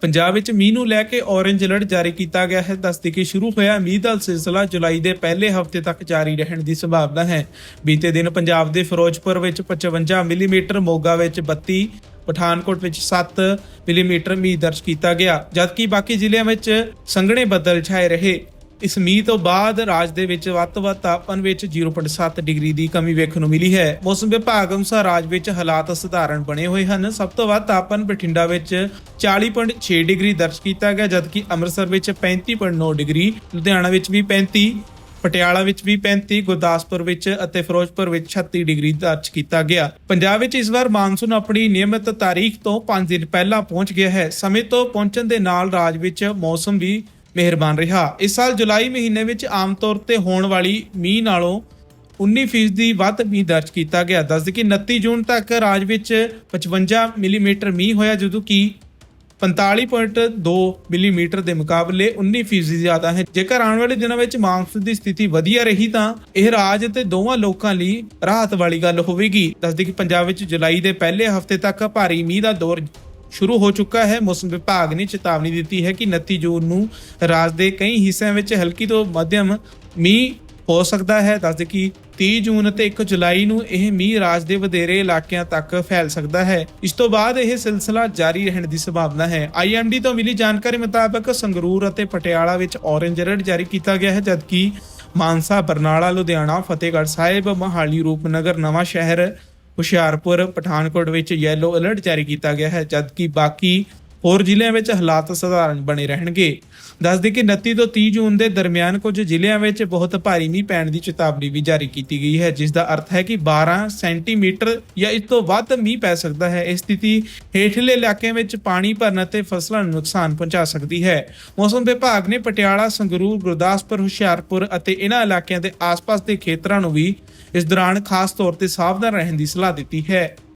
ਪੰਜਾਬ ਵਿੱਚ ਮੀਂਹ ਨੂੰ ਲੈ ਕੇ ਔਰੇਂਜ ਅਲਰਟ ਜਾਰੀ ਕੀਤਾ ਗਿਆ ਹੈ। ਦੱਸਦੇ ਕਿ ਸ਼ੁਰੂ ਹੋਇਆ ਮੀਂਹ ਦਾ ਸਿਲਸਿਲਾ ਜੁਲਾਈ ਦੇ ਪਹਿਲੇ ਹਫ਼ਤੇ ਤੱਕ ਜਾਰੀ ਰਹਿਣ ਦੀ ਸੰਭਾਵਨਾ ਹੈ। ਬੀਤੇ ਦਿਨ ਪੰਜਾਬ ਦੇ ਫਿਰੋਜ਼ਪੁਰ ਵਿੱਚ 55 ਮਿਲੀਮੀਟਰ, ਮੋਗਾ ਵਿੱਚ 32 ਪਠਾਨਕੋਟ ਵਿੱਚ 7 ਮਿਲੀਮੀਟਰ ਮੀਂਹ ਦਰਜ ਕੀਤਾ ਗਿਆ। ਜਦਕਿ ਬਾਕੀ ਜ਼ਿਲ੍ਹਿਆਂ ਵਿੱਚ ਸੰਘਣੇ ਬੱਦਲ ਛਾਏ ਰਹੇ। ਇਸ ਮੀਂਹ ਤੋਂ ਬਾਅਦ ਰਾਜ ਦੇ ਵਿੱਚ ਵੱਧ ਤੋਂ ਵੱਧ ਤਾਪਮਾਨ ਵਿੱਚ 0.7 ਡਿਗਰੀ ਦੀ ਕਮੀ ਵੇਖਣ ਨੂੰ ਮਿਲੀ ਹੈ। ਮੌਸਮ ਵਿਭਾਗ ਅਨੁਸਾਰ ਰਾਜ ਵਿੱਚ ਹਾਲਾਤ ਸਧਾਰਨ ਬਣੇ ਹੋਏ ਹਨ। ਸਭ ਤੋਂ ਵੱਧ ਤਾਪਮਾਨ ਬਠਿੰਡਾ ਵਿੱਚ 40.6 ਡਿਗਰੀ ਦਰਜ ਕੀਤਾ ਗਿਆ, ਜਦਕਿ ਅੰਮ੍ਰਿਤਸਰ ਵਿੱਚ 35.9 ਡਿਗਰੀ, ਲੁਧਿਆਣਾ ਵਿੱਚ ਵੀ 35 ਪਟਿਆਲਾ ਵਿੱਚ ਵੀ 35 ਗੁਰਦਾਸਪੁਰ ਵਿੱਚ ਅਤੇ ਫਿਰੋਜ਼ਪੁਰ ਵਿੱਚ 36 ਡਿਗਰੀ ਦਰਜ ਕੀਤਾ ਗਿਆ। ਪੰਜਾਬ ਵਿੱਚ ਇਸ ਵਾਰ ਮਾਨਸੂਨ ਆਪਣੀ ਨਿਯਮਿਤ ਤਾਰੀਖ ਤੋਂ 5 ਦਿਨ ਪਹਿਲਾਂ ਪਹੁੰਚ ਗਿਆ ਹੈ। ਸਮੇਂ ਤੋਂ ਪਹੁੰਚਣ ਦੇ ਨਾਲ ਰਾਜ ਵਿੱਚ ਮੌਸਮ ਵੀ ਮਿਹਰਬਾਨ ਰਿਹਾ। ਇਸ ਸਾਲ ਜੁਲਾਈ ਮਹੀਨੇ ਵਿੱਚ ਆਮ ਤੌਰ ਤੇ ਹੋਣ ਵਾਲੀ ਮੀਂਹ ਨਾਲੋਂ 19% ਦੀ ਵੱਧ ਮੀਂਹ ਦਰਜ ਕੀਤਾ ਗਿਆ। ਦੱਸਦੇ ਕਿ 29 ਜੂਨ ਤੱਕ ਰਾਜ ਵਿੱਚ 55 ਮਿਲੀਮੀਟਰ ਮੀਂਹ ਹੋਇਆ, ਜਦੋਂ ਕਿ 45.2 ਮਿਲੀਮੀਟਰ ਦੇ ਮੁਕਾਬਲੇ 19% ਜ਼ਿਆਦਾ ਹੈ। ਜੇਕਰ ਆਉਣ ਵਾਲੇ ਦਿਨਾਂ ਵਿੱਚ ਮਾਨਸੂਨ ਦੀ ਸਥਿਤੀ ਵਧੀਆ ਰਹੀ ਤਾਂ ਇਹ ਰਾਜ ਤੇ ਦੋਵਾਂ ਲੋਕਾਂ ਲਈ ਰਾਹਤ ਵਾਲੀ ਗੱਲ ਹੋਵੇਗੀ। ਦੱਸਦੇ ਕਿ ਪੰਜਾਬ ਵਿੱਚ ਜੁਲਾਈ ਦੇ ਪਹਿਲੇ ਹਫ਼ਤੇ ਤੱਕ ਭਾਰੀ ਮੀਂਹ ਦਾ ਦੌਰ ਸ਼ੁਰੂ ਹੋ ਚੁੱਕਾ ਹੈ। ਮੌਸਮ ਵਿਭਾਗ ਨੇ ਚੇਤਾਵਨੀ ਦਿੱਤੀ ਹੈ ਕਿ 29 ਜੂਨ ਨੂੰ ਰਾਜ ਦੇ ਕਈ ਹਿੱਸਿਆਂ ਵਿੱਚ ਹਲਕੀ ਤੋਂ ਮੱਧਮ ਮੀਂਹ ਹੋ ਸਕਦਾ ਹੈ। ਦੱਸਦੇ ਕਿ 30 ਜੂਨ ਅਤੇ 1 ਜੁਲਾਈ ਨੂੰ ਇਹ ਮੀਂਹ ਰਾਜ ਦੇ ਵਧੇਰੇ ਇਲਾਕਿਆਂ ਤੱਕ ਫੈਲ ਸਕਦਾ ਹੈ। ਇਸ ਤੋਂ ਬਾਅਦ ਇਹ ਸਿਲਸਿਲਾ ਜਾਰੀ ਰਹਿਣ ਦੀ ਸੰਭਾਵਨਾ ਹੈ। ਆਈਐਮਡੀ ਤੋਂ ਮਿਲੀ ਜਾਣਕਾਰੀ ਮੁਤਾਬਕ ਸੰਗਰੂਰ ਅਤੇ ਪਟਿਆਲਾ ਵਿੱਚ ਔਰੇਂਜ ਅਲਰਟ ਜਾਰੀ ਕੀਤਾ ਗਿਆ ਹੈ, ਜਦਕਿ ਮਾਨਸਾ, ਬਰਨਾਲਾ, ਲੁਧਿਆਣਾ, ਫਤਿਹਗੜ੍ਹ ਸਾਹਿਬ, ਮਹਾਲੀ, ਰੂਪਨਗਰ ਨਵਾਂ ਸ਼ਹਿਰ ਹੁਸ਼ਿਆਰਪੁਰ ਪਠਾਨਕੋਟ ਵਿੱਚ ਯੈਲੋ ਅਲਰਟ ਜਾਰੀ ਕੀਤਾ ਗਿਆ ਹੈ ਜਦਕਿ ਬਾਕੀ ਹੋਰ ਜ਼ਿਲ੍ਹਿਆਂ ਵਿੱਚ ਹਾਲਾਤ ਸਧਾਰਨ ਬਣੇ ਰਹਿਣਗੇ। ਦੱਸਦੇ ਕਿ 29 ਤੋਂ 30 ਜੂਨ ਦੇ ਦਰਮਿਆਨ ਕੁਝ ਜ਼ਿਲ੍ਹਿਆਂ ਵਿੱਚ ਬਹੁਤ ਭਾਰੀ ਮੀਂਹ ਪੈਣ ਦੀ ਚੇਤਾਵਨੀ ਵੀ ਜਾਰੀ ਕੀਤੀ ਗਈ ਹੈ, ਜਿਸ ਦਾ ਅਰਥ ਹੈ ਕਿ 12 ਸੈਂਟੀਮੀਟਰ ਜਾਂ ਇਸ ਤੋਂ ਵੱਧ ਮੀਂਹ ਪੈ ਸਕਦਾ ਹੈ। ਇਹ ਸਥਿਤੀ ਹੇਠਲੇ ਇਲਾਕਿਆਂ ਵਿੱਚ ਪਾਣੀ ਭਰਨ ਅਤੇ ਫਸਲਾਂ ਨੂੰ ਨੁਕਸਾਨ ਪਹੁੰਚਾ ਸਕਦੀ ਹੈ। ਮੌਸਮ ਵਿਭਾਗ ਨੇ ਪਟਿਆਲਾ, ਸੰਗਰੂਰ, ਗੁਰਦਾਸਪੁਰ, ਹੁਸ਼ਿਆਰਪੁਰ ਅਤੇ ਇਹਨਾਂ ਇਲਾਕਿਆਂ ਦੇ ਆਸ-ਪਾਸ ਦੇ ਖੇਤਰਾਂ ਨੂੰ ਵੀ ਇਸ ਦੌਰਾਨ ਖਾਸ ਤੌਰ ਤੇ ਸਾਵਧਾਨ ਰਹਿਣ ਦੀ ਸਲਾਹ ਦਿੱਤੀ ਹੈ।